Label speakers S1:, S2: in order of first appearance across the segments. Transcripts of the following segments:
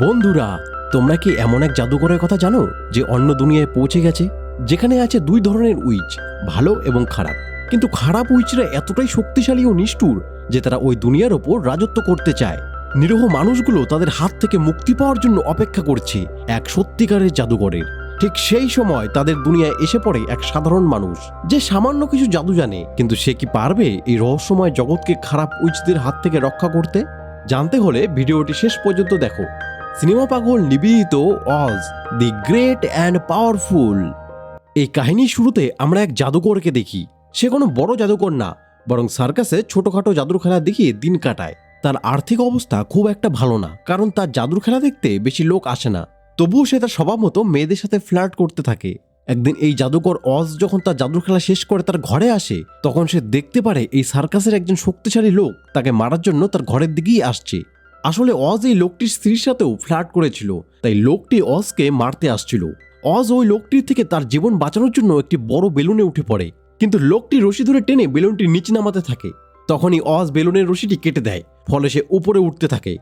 S1: বন্ধুরা, তোমরা কি এমন এক জাদুঘরের কথা জানো যে অন্য দুনিয়ায় পৌঁছে গেছে? যেখানে আছে দুই ধরনের উইচ, ভালো এবং খারাপ। কিন্তু খারাপ উইচরা এতটাই শক্তিশালী ও নিষ্ঠুর যে তারা ওই দুনিয়ার ওপর রাজত্ব করতে চায়। নিরীহ মানুষগুলো তাদের হাত থেকে মুক্তি পাওয়ার জন্য অপেক্ষা করছে এক সত্যিকারের জাদুঘরের ঠিক সেই সময় তাদের দুনিয়ায় এসে পড়ে এক সাধারণ মানুষ। যে সামান্য কিছু জাদু জানে, কিন্তু সে কি পারবে এই রহস্যময় জগৎকে খারাপ উইচদের হাত থেকে রক্ষা করতে? জানতে হলে ভিডিওটি শেষ পর্যন্ত দেখো। সিনেমা পাগল নিবেদিত অজ দি গ্রেট অ্যান্ড পাওয়ারফুল। এই কাহিনীর শুরুতে আমরা এক জাদুকরকে দেখি। সে কোনো বড় জাদুকর না, বরং সার্কাসে ছোটোখাটো জাদুর খেলা দেখিয়ে দিন কাটায়। তার আর্থিক অবস্থা খুব একটা ভালো না, কারণ তার জাদুর খেলা দেখতে বেশি লোক আসে না। তবুও সে তার স্বভাব মতো মেয়েদের সাথে ফ্লার্ট করতে থাকে। একদিন এই জাদুকর অজ যখন তার জাদুর খেলা শেষ করে তার ঘরে আসে, তখন সে দেখতে পারে এই সার্কাসের একজন শক্তিশালী লোক তাকে মারার জন্য তার ঘরের দিকেই আসছে। আসলে অজ এই লোকটির স্ত্রীর সাথেও ফ্ল্যাট করেছিল, তাই লোকটি অজকে মারতে আসছিল। অজ ওই লোকটির থেকে তার জীবন বাঁচানোর জন্য একটি বড় বেলুনে উঠে পড়ে, কিন্তু লোকটি রশি ধরে টেনে বেলুনটি নিচে নামাতে থাকে। তখনই অজ বেলুনের রশিটি কেটে দেয়, ফলে সে উপরে উঠতে থাকে।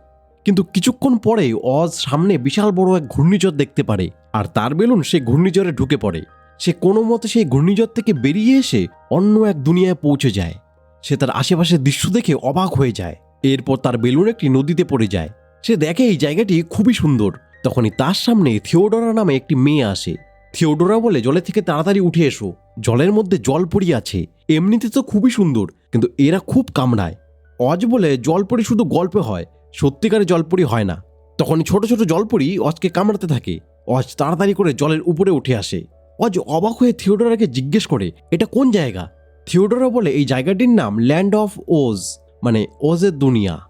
S1: কিন্তু কিছুক্ষণ পরে অজ সামনে বিশাল বড় এক ঘূর্ণিঝড় দেখতে পারে, আর তার বেলুন সে ঘূর্ণিঝড়ে ঢুকে পড়ে। সে কোনো মতে সেই ঘূর্ণিঝড় থেকে বেরিয়ে এসে অন্য এক দুনিয়ায় পৌঁছে যায়। সে তার আশেপাশের দৃশ্য দেখে অবাক হয়ে যায়। এরপর তার বেলুন একটি নদীতে পড়ে যায়। সে দেখে এই জায়গাটি খুবই সুন্দর। তখনই তার সামনে থিওডোরা নামে একটি মেয়ে আসে। থিওডোরা বলে, জলে থেকে তাড়াতাড়ি উঠে এসো। জলের মধ্যে জল পড়ি আছে। এমনিতে তো খুবই সুন্দর, কিন্তু এরা খুব কামড়ায়। অজ বলে, জলপরি শুধু গল্পে হয়। সত্যিকারে জলপরি হয় না। তখনই ছোট ছোট জলপরি অজকে কামড়াতে থাকে। অজ তাড়াতাড়ি করে জলের উপরে উঠে আসে। অজ অবাক হয়ে থিওডোরাকে জিজ্ঞেস করে, এটা কোন জায়গা? থিওডোরা বলে, এই জায়গাটির নাম ল্যান্ড অফ ওজ। মানে ওজের দুনিয়া।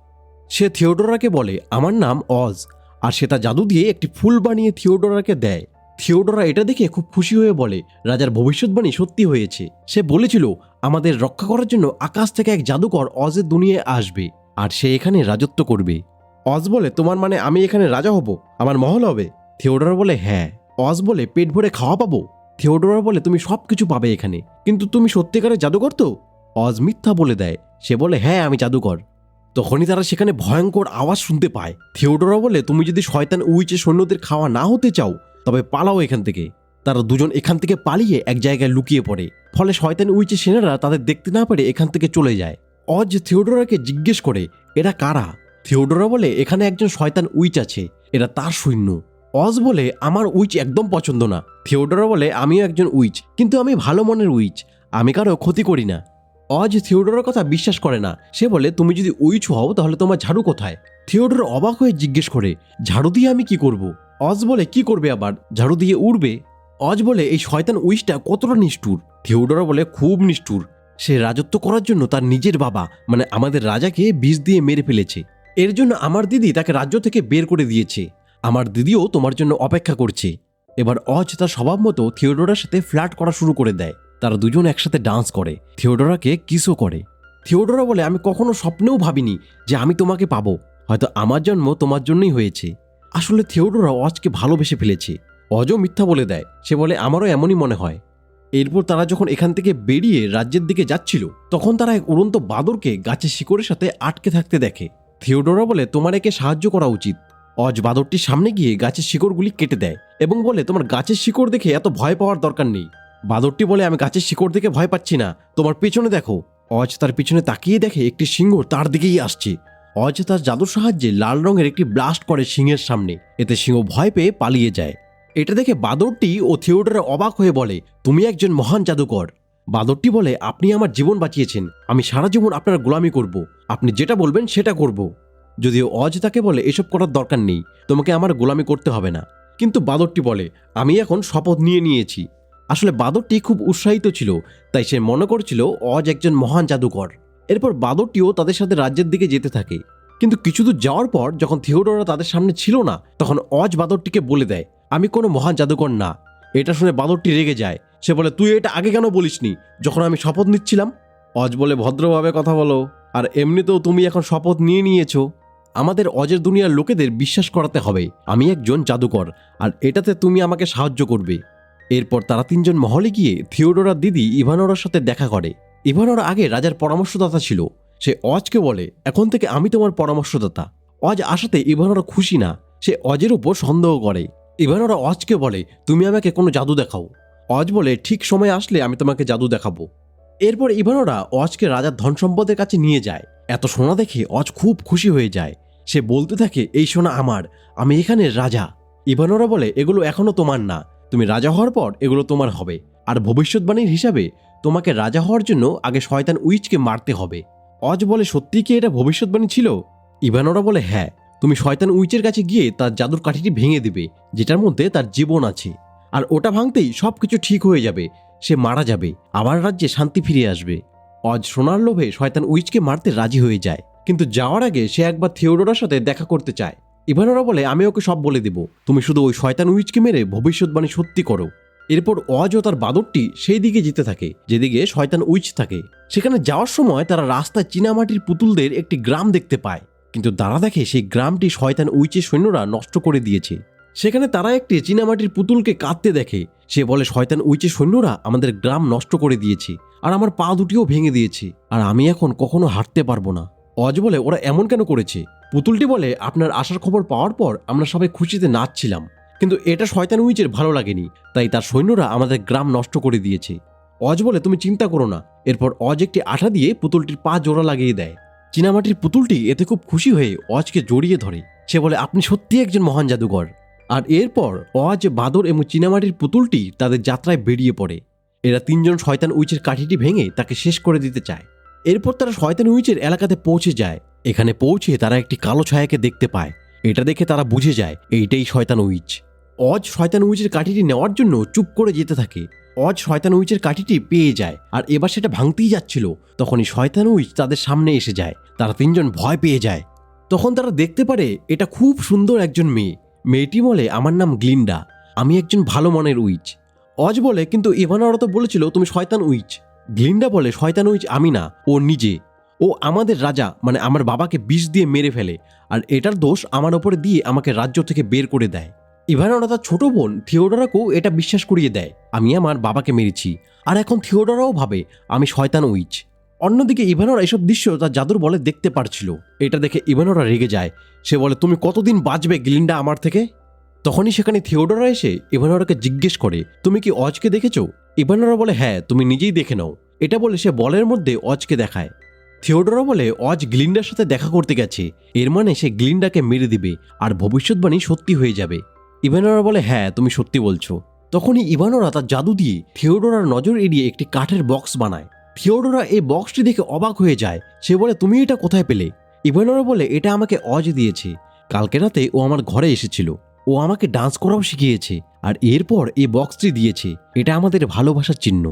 S1: সে থিওডোরাকে বলে, আমার নাম অজ আর সেটা জাদু দিয়ে একটি ফুল বানিয়ে থিওডোরাকে দেয়। থিওডোরা এটা দেখে খুব খুশি হয়ে বলে, রাজার ভবিষ্যৎবাণী সত্যি হয়েছে। সে বলেছিল, আমাদের রক্ষা করার জন্য আকাশ থেকে এক জাদুকর অজের দুনিয়ায় আসবে, আর সে এখানে রাজত্ব করবে। অজ বলে, তোমার মানে আমি এখানে রাজা হব? আমার মহল হবে? থিওডোরা বলে হ্যাঁ। অজ বলে, পেট ভরে খাওয়া পাবো? থিওডোরা বলে, তুমি সব কিছু পাবে এখানে। কিন্তু তুমি সত্যিকারের জাদুকর তো? অজ মিথ্যা বলে দেয়। সে বলে হ্যাঁ আমি জাদুকর। তখনই তারা সেখানে ভয়ঙ্কর আওয়াজ শুনতে পায়। থিওডোরা বলে, তুমি যদি শয়তান উইচে সৈন্যদের খাওয়া না হতে চাও, তবে পালাও এখান থেকে। তারা দুজন এখান থেকে পালিয়ে এক জায়গায় লুকিয়ে পড়ে। ফলে শয়তান উইচে সেনারা তাদের দেখতে না পেরে এখান থেকে চলে যায়। অজ থিওডোরাকে জিজ্ঞেস করে, এরা কারা? থিওডোরা বলে, এখানে একজন শয়তান উইচ আছে, এরা তার সৈন্য। অজ বলে, আমার উইচ একদম পছন্দ না। থিওডোরা বলে, আমিও একজন উইচ, কিন্তু আমি ভালো মনের উইচ, আমি কারও ক্ষতি করি না। অজ থিওডোরের কথা বিশ্বাস করে না। সে বলে, তুমি যদি উইচ হও, তাহলে তোমার ঝাড়ু কোথায়? থিওডোর অবাক হয়ে জিজ্ঞেস করে, ঝাড়ু দিয়ে আমি কি করব? অজ বলে, কি করবে আবার? ঝাড়ু দিয়ে উড়বে? অজ বলে, এই শয়তান উইচটা কতটা নিষ্ঠুর? থিওডোরা বলে, খুব নিষ্ঠুর। সে রাজত্ব করার জন্য তার নিজের বাবা মানে আমাদের রাজাকে বিষ দিয়ে মেরে ফেলেছে। এর জন্য আমার দিদি তাকে রাজ্য থেকে বের করে দিয়েছে। আমার দিদিও তোমার জন্য অপেক্ষা করছে। এবার অজ তার স্বভাব মতো থিওডোরার সাথে ফ্ল্যাট করা শুরু করে দেয়। তারা দুজন একসাথে ডান্স করে। থিওডোরাকে কিসও করে। থিওডোরা বলে, আমি কখনো স্বপ্নেও ভাবিনি যে আমি তোমাকে পাবো। হয়তো আমার জন্ম তোমার জন্যই হয়েছে। আসলে থিওডোরা অজকে ভালোবেসে ফেলেছে। অজও মিথ্যা বলে দেয়। সে বলে, আমারও এমনই মনে হয়। এরপর তারা যখন এখান থেকে বেরিয়ে রাজ্যের দিকে যাচ্ছিল, তখন তারা এক উড়ন্ত বাদরকে গাছের শিকড়ের সাথে আটকে থাকতে দেখে। থিওডোরা বলে, তোমার একে সাহায্য করা উচিত। অজ বাদরটির সামনে গিয়ে গাছের শিকড়গুলি কেটে দেয় এবং বলে, তোমার গাছের শিকড় দেখে এত ভয় পাওয়ার দরকার নেই। বাদরটি বলে, আমি গাছের শিকড় দেখে ভয় পাচ্ছি না। তোমার পেছনে দেখো। অজ তার পিছনে তাকিয়ে দেখে একটি সিংহ তার দিকেই আসছে। অজ তার জাদুর সাহায্যে লাল রঙের একটি ব্লাস্ট করে সিংহের সামনে। এতে সিংহ ভয় পেয়ে পালিয়ে যায়। এটা দেখে বাদরটি ও থিওডোরা অবাক হয়ে বলে, তুমি একজন মহান জাদুকর। বাদরটি বলে, আপনি আমার জীবন বাঁচিয়েছেন। আমি সারা জীবন আপনার গোলামি করব। আপনি যেটা বলবেন সেটা করব। যদিও অজ তাকে বলে, এসব করার দরকার নেই। তোমাকে আমার গোলামি করতে হবে না। কিন্তু বাদরটি বলে, আমি এখন শপথ নিয়ে নিয়েছি। আসলে বাদরটি খুব উৎসাহিত ছিল, তাই সে মনে করছিল অজ একজন মহান জাদুকর। এরপর বাদরটিও তাদের সাথে রাজ্যের দিকে যেতে থাকে। কিন্তু কিছু দূর যাওয়ার পর যখন থিওডোরা তাদের সামনে ছিল না, তখন অজ বাদরটিকে বলে দেয়, আমি কোনো মহান জাদুকর না। এটা শুনে বাদরটি রেগে যায়। সে বলে, তুই এটা আগে কেন বলিসনি? যখন আমি শপথ নিচ্ছিলাম? অজ বলে, ভদ্রভাবে কথা বলো। আর এমনিতেও তুমি এখন শপথ নিয়ে নিয়েছো। আমাদের অজের দুনিয়ার লোকেদের বিশ্বাস করাতে হবে। আমি একজন জাদুকর, আর এটাতে তুমি আমাকে সাহায্য করবে। এরপর তারা তিনজন মহলে গিয়ে থিওডোরার দিদি ইভানোরার সাথে দেখা করে। ইভানোরা আগে রাজার পরামর্শদাতা ছিল। সে অজকে বলে, এখন থেকে আমি তোমার পরামর্শদাতা। অজ আসাতে ইভানোরা খুশি না। সে অজের উপর সন্দেহ করে। ইভানোরা অজকে বলে, তুমি আমাকে কোনো জাদু দেখাও। অজ বলে, ঠিক সময় আসলে আমি তোমাকে জাদু দেখাবো। এরপর ইভানোরা অজকে রাজার ধন সম্পদের কাছে নিয়ে যায়। এত সোনা দেখে অজ খুব খুশি হয়ে যায়। সে বলতে থাকে, এই সোনা আমার, আমি এখানে রাজা। ইভানোরা বলে, এগুলো এখনও তোমার না। তুমি রাজা হওয়ার পর এগুলো তোমার হবে। আর ভবিষ্যৎবাণীর হিসাবে তোমাকে রাজা হওয়ার জন্য আগে শয়তান উইচকে মারতে হবে। অজ বলে, সত্যি কি এটা ভবিষ্যৎবাণী ছিল? ইভানোরা বলে হ্যাঁ তুমি শয়তান উইচের কাছে গিয়ে তার জাদুর কাঠিটি ভেঙে দিবে, যেটার মধ্যে তার জীবন আছে। আর ওটা ভাঙতেই সব কিছু ঠিক হয়ে যাবে, সে মারা যাবে আমার রাজ্যে শান্তি ফিরে আসবে। অজ সোনার লোভে শয়তান উইচকে মারতে রাজি হয়ে যায়, কিন্তু যাওয়ার আগে সে একবার থিওডোরার সাথে দেখা করতে চায়। ইভানোরা বলে, আমি ওকে সব বলে দেব। তুমি শুধু ওই শয়তান উইচকে মেরে ভবিষ্যৎবাণী সত্যি করো। এরপর অজ ও তার বাদরটি সেই দিকে যেতে থাকে, যেদিকে শয়তান উইচ থাকে। সেখানে যাওয়ার সময় তারা রাস্তায় চীনামাটির পুতুলদের একটি গ্রাম দেখতে পায়। কিন্তু তারা দেখে সেই গ্রামটি শয়তান উইচের সৈন্যরা নষ্ট করে দিয়েছে। সেখানে তারা একটি চীনামাটির পুতুলকে কাঁদতে দেখে। সে বলে, শয়তান উইচের সৈন্যরা আমাদের গ্রাম নষ্ট করে দিয়েছে আর আমার পা দুটিও ভেঙে দিয়েছে। আর আমি এখন কখনো হাঁটতে পারব না। অজ বলে, ওরা এমন কেন করেছে? পুতুলটি বলে, আপনার আসার খবর পাওয়ার পর আমরা সবাই খুশিতে নাচছিলাম। কিন্তু এটা শয়তান উইচের ভালো লাগেনি। তাই তার সৈন্যরা আমাদের গ্রাম নষ্ট করে দিয়েছে। অজ বলে, তুমি চিন্তা করো না। এরপর অজ একটি আঠা দিয়ে পুতুলটির পা জোড়া লাগিয়ে দেয়। চীনামাটির পুতুলটি এতে খুব খুশি হয়ে অজকে জড়িয়ে ধরে। সে বলে, আপনি সত্যি একজন মহান জাদুঘর। আর এরপর অজ, বাদর এবং চীনামাটির পুতুলটি তাদের যাত্রায় বেরিয়ে পড়ে। এরা তিনজন শয়তান উইচের কাঠিটি ভেঙে তাকে শেষ করে দিতে চায়। এরপর তারা শয়তান উইচের এলাকাতে পৌঁছে যায়। এখানে পৌঁছে তারা একটি কালো ছায়াকে দেখতে পায়। এটা দেখে তারা বুঝে যায়, এইটাই শয়তান উইচ। অজ শয়তান উইচের কাঠিটি নেওয়ার জন্য চুপ করে যেতে থাকে। অজ শয়তান উইচের কাঠিটি পেয়ে যায় আর এবার সেটা ভাঙতেই যাচ্ছিল। তখনই শয়তান উইচ তাদের সামনে এসে যায়। তারা তিনজন ভয় পেয়ে যায়। তখন তারা দেখতে পারে, এটা খুব সুন্দর একজন মেয়ে। মেয়েটি বলে, আমার নাম গ্লিন্ডা। আমি একজন ভালো মনের উইচ। অজ বলে, কিন্তু ইভানারা তো বলেছিল তুমি শয়তান উইচ। গ্লিন্ডা বলে, শয়তান উইচ আমি না, ও নিজে। ও আমাদের রাজা মানে আমার বাবাকে বিষ দিয়ে মেরে ফেলে, আর এটার দোষ আমার ওপরে দিয়ে আমাকে রাজ্য থেকে বের করে দেয়। ইভানোরা তার ছোট বোন থিওডোরাকেও এটা বিশ্বাস করিয়ে দেয়, আমি আমার বাবাকে মেরেছি। আর এখন থিওডোরাও ভাবে, আমি শয়তান উইচ। অন্যদিকে ইভানোরা এসব দৃশ্য তার জাদুর বলে দেখতে পারছিল। এটা দেখে ইভানোরা রেগে যায়। সে বলে, তুমি কতদিন বাঁচবে গ্লিন্ডা আমার থেকে? তখনই সেখানে থিওডোরা এসে ইভানোরাকে জিজ্ঞেস করে, তুমি কি অজকে দেখেছ? ইভানোরা বলে হ্যাঁ তুমি নিজেই দেখে নাও। এটা বলে সে বলের মধ্যে অজকে দেখায়। থিওডোরা বলে, অজ গ্লিন্ডার সাথে দেখা করতে গেছে। এর মানে সে গ্লিন্ডাকে মেরে দিবে আর ভবিষ্যৎবাণী সত্যি হয়ে যাবে। ইভানোরা বলে হ্যাঁ তুমি সত্যি বলছো। তখনই ইভানোরা তার জাদু দিয়ে থিওডোরার নজর এড়িয়ে একটি কাঠের বক্স বানায়। থিওডোরা এই বক্সটি দেখে অবাক হয়ে যায়। সে বলে, তুমি এটা কোথায় পেলে? ইভানোরা বলে, এটা আমাকে অজ দিয়েছে। কালকে রাতে ও আমার ঘরে এসেছিল। ও আমাকে ডান্স করাও শিখিয়েছে। আর এরপর এই বক্সটি দিয়েছে। এটা আমাদের ভালোবাসার চিহ্ন।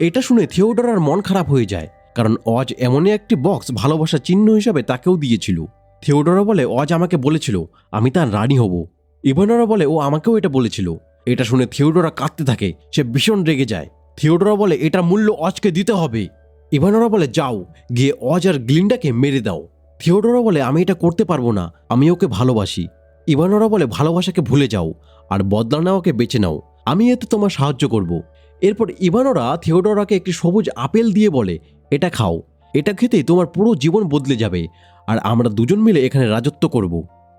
S1: এটা শুনে থিওডোরার মন খারাপ হয়ে যায়, কারণ অজ এমনই একটি বক্স ভালোবাসার চিহ্ন হিসাবে তাকেও দিয়েছিল। থিওডোরা বলে, অজ আমাকে বলেছিল, আমি তার রানী হব। ইভানোরা বলে, ও আমাকেও এটা বলেছিল। এটা শুনে থিওডোরা কাঁদতে থাকে, সে ভীষণ রেগে যায়। থিওডোরা বলে, এটা মূল্য অজকে দিতে হবে। ইভানোরা বলে, যাও, গিয়ে অজ আর গ্লিন্ডাকে মেরে দাও। থিওডোরা বলে, আমি এটা করতে পারব না, আমি ওকে ভালোবাসি। ইভানোরা বলে, ভালোবাসাকে ভুলে যাও আর বদলা নেওয়াকে বেছে নাও। আমি এতে তোমার সাহায্য করব। এরপর ইভানোরা থিওডোরাকে একটি সবুজ আপেল দিয়ে বলে, এটা খাও। এটা খেতেই তোমার পুরো জীবন বদলে যাবে আর আমরা দুজন মিলে এখানে রাজত্ব করব।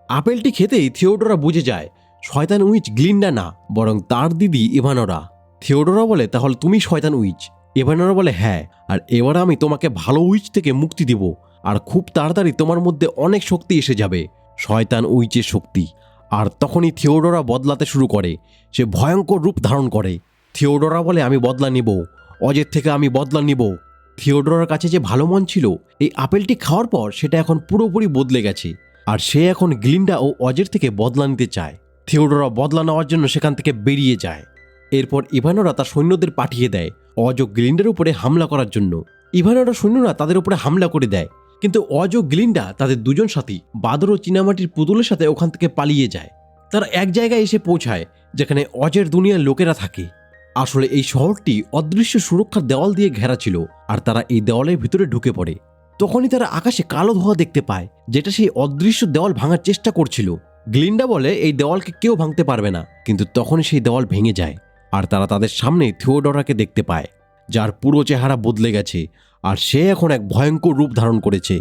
S1: আপেলটি খেতেই থিওডোরা বুঝে যায়, শয়তান উইচ গ্লিন্ডা না, বরং তার দিদি ইভানোরা থিওডোরা বলে, তাহলে তুমি শয়তান উইচ? ইভানোরা বলে হ্যাঁ আর এবার আমি তোমাকে ভালো উইচ থেকে মুক্তি দিব, আর খুব তাড়াতাড়ি তোমার মধ্যে অনেক শক্তি এসে যাবে। শয়তান উইচের শক্তি। আর তখনই থিওডোরা বদলাতে শুরু করে। সে ভয়ঙ্কর রূপ ধারণ করে। থিওডোরা বলে, আমি বদলা নিব। অজের থেকে আমি বদলা নিব। থিওডোরার কাছে যে ভালো মন ছিল, এই আপেলটি খাওয়ার পর সেটা এখন পুরোপুরি বদলে গেছে। আর সে এখন গ্লিন্ডা ও অজের থেকে বদলা নিতে চায়। থিওডোরা বদলা নেওয়ার জন্য সেখান থেকে বেরিয়ে যায়। এরপর ইভানোরা তার সৈন্যদের পাঠিয়ে দেয়, অজ ও গ্লিন্ডার উপরে হামলা করার জন্য। ইভানোরা সৈন্যরা তাদের উপরে হামলা করে দেয়। কিন্তু অজ ও গ্লিন্ডা তাদের দুজন সাথী বাদর ও চীনামাটির পুতুলের সাথে ওখান থেকে পালিয়ে যায়। তারা এক জায়গায় এসে পৌঁছায়, যেখানে অজের দুনিয়ার লোকেরা থাকে। আসলে এই শহরটি অদৃশ্য সুরক্ষার দেওয়াল দিয়ে ঘেরা ছিল আর তারা এই দেওয়ালের ভিতরে ঢুকে পড়ে। তখনই তারা আকাশে কালো ধোয়া দেখতে পায়, যেটা সেই অদৃশ্য দেওয়াল ভাঙার চেষ্টা করছিল। গ্লিন্ডা বলে, এই দেওয়ালকে কেউ ভাঙতে পারবে না। কিন্তু তখনই সেই দেওয়াল ভেঙে যায়, আর তারা তাদের সামনে থিওডরাকে দেখতে পায়, যার পুরো চেহারা বদলে গেছে। আর সে এখন এক ভয়ঙ্কর রূপ ধারণ করেছে।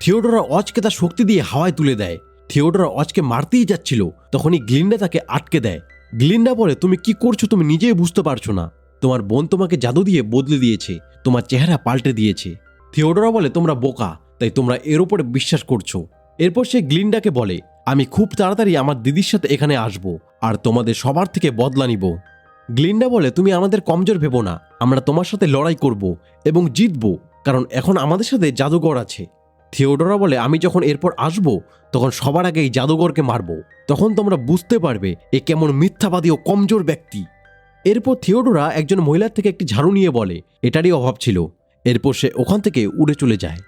S1: থিওডোরা অজকে তার শক্তি দিয়ে হাওয়ায় তুলে দেয়। থিওডোরা অজকে মারতেই যাচ্ছিল, তখনই গ্লিন্ডা তাকে আটকে দেয়। গ্লিন্ডা বলে, তুমি কি করছ তুমি নিজেই বুঝতে পারছ না। তোমার বোন তোমাকে জাদু দিয়ে বদলে দিয়েছে, তোমার চেহারা পাল্টে দিয়েছে। থিওডোরা বলে, তোমরা বোকা, তাই তোমরা এর উপরে বিশ্বাস করছ। এরপর সে গ্লিন্ডাকে বলে, আমি খুব তাড়াতাড়ি আমার দিদির সাথে এখানে আসব, আর তোমাদের সবার থেকে বদলা নিব। গ্লিন্ডা বলে, তুমি আমাদের কমজোর ভেবো না। আমরা তোমার সাথে লড়াই করব এবং জিতব, কারণ এখন আমাদের সাথে জাদুঘর আছে। থিওডোরা বলে, আমি যখন এরপর আসব, তখন সবার আগে এই জাদুঘরকে মারব। তখন তোমরা বুঝতে পারবে এ কেমন মিথ্যাবাদী ও কমজোর ব্যক্তি। এরপর থিওডোরা একজন মহিলার থেকে একটি ঝাড়ু নিয়ে বলে, এটারই অভাব ছিল। এরপর সে ওখান থেকে উড়ে চলে যায়।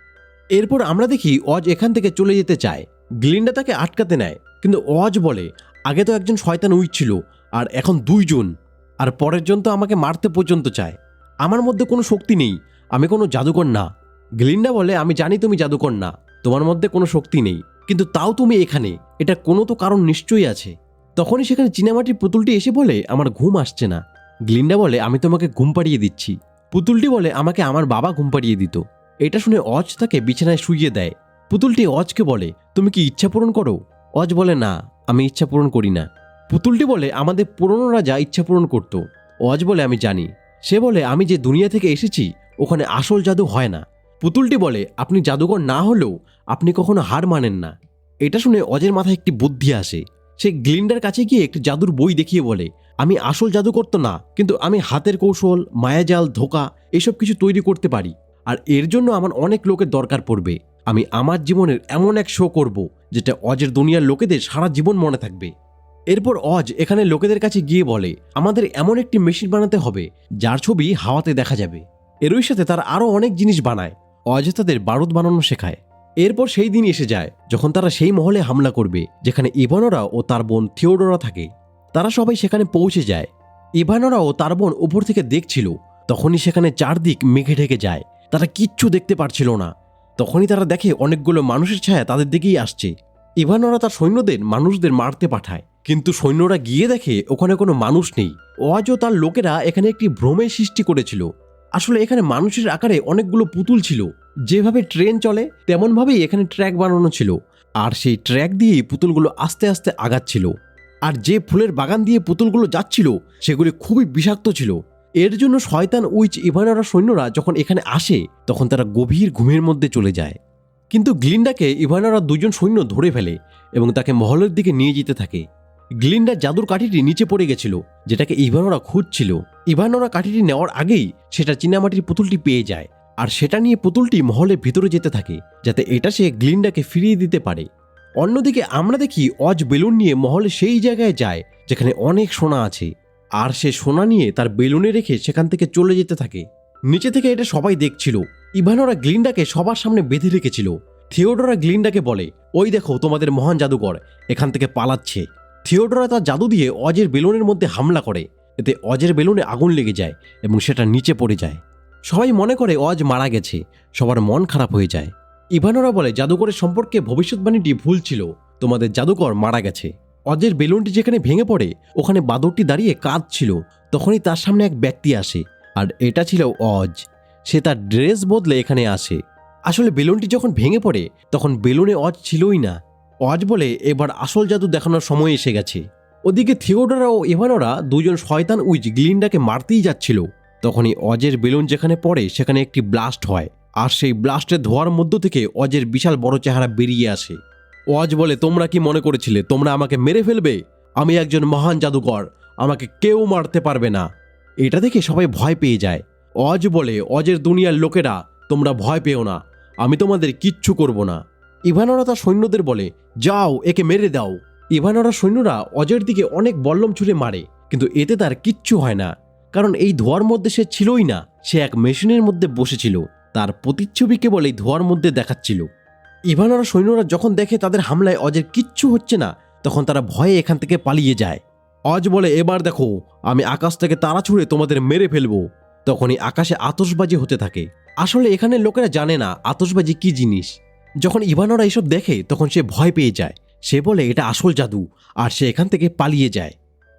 S1: এরপর আমরা দেখি অজ এখান থেকে চলে যেতে চায়। গ্লিন্ডা তাকে আটকাতে নেয়, কিন্তু অজ বলে, আগে তো একজন শয়তান উইচ ছিল, আর এখন দুইজন। আর পরের জন তো আমাকে মারতে পর্যন্ত চায়। আমার মধ্যে কোনো শক্তি নেই, আমি কোনো জাদুকর না। গ্লিন্ডা বলে, আমি জানি তুমি জাদুকর না, তোমার মধ্যে কোনো শক্তি নেই, কিন্তু তাও তুমি এখানে, এটা কোনো তো কারণ নিশ্চয়ই আছে। তখনই সেখানে চীনামাটির পুতুলটি এসে বলে, আমার ঘুম আসছে না। গ্লিন্ডা বলে, আমি তোমাকে ঘুম পাড়িয়ে দিচ্ছি। পুতুলটি বলে, আমাকে আমার বাবা ঘুম পাড়িয়ে দিত। এটা শুনে অজ তাকে বিছানায় শুইয়ে দেয়। পুতুলটি অজকে বলে, তুমি কি ইচ্ছা পূরণ করো? অজ বলে, না, আমি ইচ্ছা পূরণ করি না। পুতুলটি বলে, আমাদের পুরনো রাজা ইচ্ছা পূরণ করত। অজ বলে, আমি জানি। সে বলে, আমি যে দুনিয়া থেকে এসেছি, ওখানে আসল জাদু হয় না। পুতুলটি বলে, আপনি জাদুঘর না হলেও আপনি কখনো হার মানেন না। এটা শুনে অজের মাথায় একটি বুদ্ধি আসে। সে গ্লিন্ডার কাছে গিয়ে একটি জাদুর বই দেখিয়ে বলে, আমি আসল জাদুকর তো না, কিন্তু আমি হাতের কৌশল মায়াজাল ধোকা, এসব কিছু তৈরি করতে পারি। আর এর জন্য আমার অনেক লোকের দরকার পড়বে। আমি আমার জীবনের এমন এক শো করব, যেটা অজের দুনিয়ার লোকেদের সারা জীবন মনে থাকবে। এরপর অজ এখানে লোকেদের কাছে গিয়ে বলে, আমাদের এমন একটি মেশিন বানাতে হবে, যার ছবি হাওয়াতে দেখা যাবে। এরই সাথে তারা আরও অনেক জিনিস বানায়। অজ তাদের বারুদ বানানো শেখায়। এরপর সেই দিন এসে যায়, যখন তারা সেই মহলে হামলা করবে, যেখানে ইভানোরা ও তার বোন থিওডোরা থাকে। তারা সবাই সেখানে পৌঁছে যায়। ইভানোরা ও তার বোন উপর থেকে দেখছিল, তখনই সেখানে চারদিক মেঘে ঢেকে যায়। তারা কিচ্ছু দেখতে পারছিল না। তখনই তারা দেখে অনেকগুলো মানুষের ছায়া তাদের দিকেই আসছে। ইভানোরা তার সৈন্যদের, মানুষদের মারতে পাঠায়। কিন্তু সৈন্যরা গিয়ে দেখে ওখানে কোনো মানুষ নেই। অজ ও তার লোকেরা এখানে একটি ভ্রমের সৃষ্টি করেছিল। আসলে এখানে মানুষের আকারে অনেকগুলো পুতুল ছিল। যেভাবে ট্রেন চলে, তেমনভাবেই এখানে ট্র্যাক বানানো ছিল। আর সেই ট্র্যাক দিয়েই পুতুলগুলো আস্তে আস্তে আগাচ্ছিল। আর যে ফুলের বাগান দিয়ে পুতুলগুলো যাচ্ছিল, সেগুলি খুবই বিষাক্ত ছিল। এর জন্য শয়তান উইচ ইভানারা সৈন্যরা যখন এখানে আসে, তখন তারা গভীর ঘুমের মধ্যে চলে যায়। কিন্তু গ্লিন্ডাকে ইভানারা দুজন সৈন্য ধরে ফেলে এবং তাকে মহলের দিকে নিয়ে যেতে থাকে। গ্লিন্ডার জাদুর কাঠিটি নিচে পড়ে গেছিল, যেটাকে ইভানোরা খুঁজছিল। ইভানোরা কাঠিটি নেওয়ার আগেই সেটা চীনামাটির পুতুলটি পেয়ে যায়, আর সেটা নিয়ে পুতুলটি মহলের ভিতরে যেতে থাকে, যাতে এটা সে গ্লিন্ডাকে ফিরিয়ে দিতে পারে। অন্যদিকে আমরা দেখি অজ বেলুন নিয়ে মহলে সেই জায়গায় যায়, যেখানে অনেক সোনা আছে, আর সে সোনা নিয়ে তার বেলুনে রেখে সেখান থেকে চলে যেতে থাকে। নিচে থেকে এটা সবাই দেখছিল। ইভানোরা গ্লিন্ডাকে সবার সামনে বেঁধে রেখেছিল। থিওডোরা গ্লিন্ডাকে বলে, ওই দেখো, তোমাদের মহান জাদুকর এখান থেকে পালাচ্ছে। থিওডোরা তার জাদু দিয়ে অজের বেলুনের মধ্যে হামলা করে। এতে অজের বেলুনে আগুন লেগে যায় এবং সেটা নিচে পড়ে যায়। সবাই মনে করে অজ মারা গেছে। সবার মন খারাপ হয়ে যায়। ইভানোরা বলে, জাদুকরের সম্পর্কে ভবিষ্যৎবাণীটি ভুল ছিল। তোমাদের জাদুকর মারা গেছে। অজের বেলুনটি যেখানে ভেঙে পড়ে, ওখানে বাদরটি দাঁড়িয়ে কাঁদছিল। তখনই তার সামনে এক ব্যক্তি আসে। আর এটা ছিল অজ। সে তার ড্রেস বদলে এখানে আসে। আসলে বেলুনটি যখন ভেঙে পড়ে, তখন বেলুনে অজ ছিলই না। অজ বলে এবার আসল জাদু দেখানোর সময় এসে গেছে। ওদিকে থিওডোরা ও ইভানোরা দুজন শয়তান উইচ গ্লিন্ডাকে মারতেই যাচ্ছিল। তখনই অজের বেলুন যেখানে পড়ে, সেখানে একটি ব্লাস্ট হয়। আর সেই ব্লাস্টের ধোয়ার মধ্য থেকে অজের বিশাল বড় চেহারা বেরিয়ে আসে। অজ বলে, তোমরা কি মনে করেছিলে? তোমরা আমাকে মেরে ফেলবে? আমি একজন মহান জাদুকর। আমাকে কেউ মারতে পারবে না। এটা দেখে সবাই ভয় পেয়ে যায়। অজ বলে, অজের দুনিয়ার লোকেরা, তোমরা ভয় পেও না। আমি তোমাদের কিচ্ছু করব না। ইভানোরা তার সৈন্যদের বলে, যাও, একে মেরে দাও। ইভানোরা সৈন্যরা অজের দিকে অনেক বল্লম ছুঁড়ে মারে, কিন্তু এতে তার কিচ্ছু হয় না। কারণ এই ধোয়ার মধ্যে সে ছিলই না, সে এক মেশিনের মধ্যে বসেছিল। তার প্রতিচ্ছবি কেবল এই ধোয়ার মধ্যে দেখাচ্ছিল। ইভানোরা সৈন্যরা যখন দেখে তাদের হামলায় অজের কিচ্ছু হচ্ছে না, তখন তারা ভয়ে এখান থেকে পালিয়ে যায়। অজ বলে এবার দেখো, আমি আকাশ থেকে তারা ছুঁড়ে তোমাদের মেরে ফেলব। তখনই আকাশে আতশবাজি হতে থাকে। আসলে এখানে লোকেরা জানে না আতশবাজি কি জিনিস। যখন ইভানোরা এসব দেখে, তখন সে ভয় পেয়ে যায়। সে বলে, এটা আসল জাদু। আর সে এখান থেকে পালিয়ে যায়।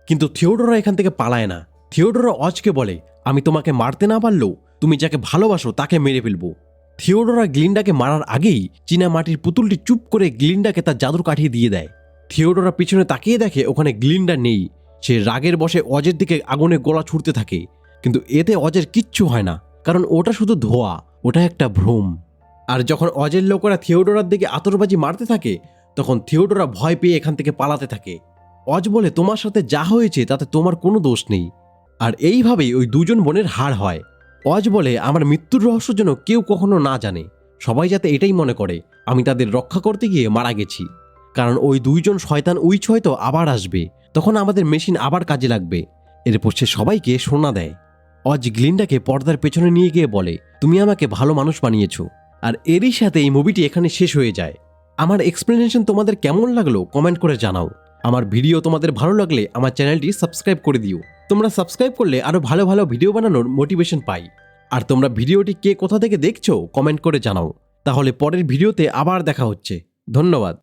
S1: কিন্তু থিওডোরা এখান থেকে পালায় না। থিওডোরা অজকে বলে, আমি তোমাকে মারতে না পারলেও তুমি যাকে ভালোবাসো তাকে মেরে ফেলব। থিওডোরা গ্লিন্ডাকে মারার আগেই চীনা মাটির পুতুলটি চুপ করে গ্লিন্ডাকে তার জাদুর কাঠিয়ে দিয়ে দেয়। থিওডোরা পিছনে তাকিয়ে দেখে, ওখানে গ্লিন্ডা নেই। সে রাগের বসে অজের দিকে আগুনে গোলা ছুটতে থাকে। কিন্তু এতে অজের কিচ্ছু হয় না, কারণ ওটা শুধু ধোয়া, ওটা একটা ভ্রম। আর যখন অজের লোকেরা থিওডোরার দিকে আতরবাজি মারতে থাকে, তখন থিওডোরা ভয় পেয়ে এখান থেকে পালাতে থাকে। অজ বলে, তোমার সাথে যা হয়েছে, তাতে তোমার কোনো দোষ নেই। আর এইভাবেই ওই দুজন বোনের হার হয়। অজ বলে, আমার মৃত্যুর রহস্য যেন কেউ কখনো না জানে। সবাই যাতে এটাই মনে করে, আমি তাদের রক্ষা করতে গিয়ে মারা গেছি। কারণ ওই দুইজন শয়তান উইচ হয়তো আবার আসবে। তখন আমাদের মেশিন আবার কাজে লাগবে। এরপর সে সবাইকে সোনা দেয়। অজ গ্লিন্ডাকে পর্দার পেছনে নিয়ে গিয়ে বলে, তুমি আমাকে ভালো মানুষ বানিয়েছো। আর এরই সাথে এই মুভিটি এখানে শেষ হয়ে যায়। আমার এক্সপ্লেনেশন তোমাদের কেমন লাগল কমেন্ট করে জানাও। আমার ভিডিও তোমাদের ভালো লাগলে আমার চ্যানেলটি সাবস্ক্রাইব করে দিও। তোমরা সাবস্ক্রাইব করলে আরও ভালো ভালো ভিডিও বানানোর মোটিভেশন পাই। আর তোমরা ভিডিওটি কে কোথা থেকে দেখছ কমেন্ট করে জানাও। তাহলে পরের ভিডিওতে আবার দেখা হচ্ছে। ধন্যবাদ।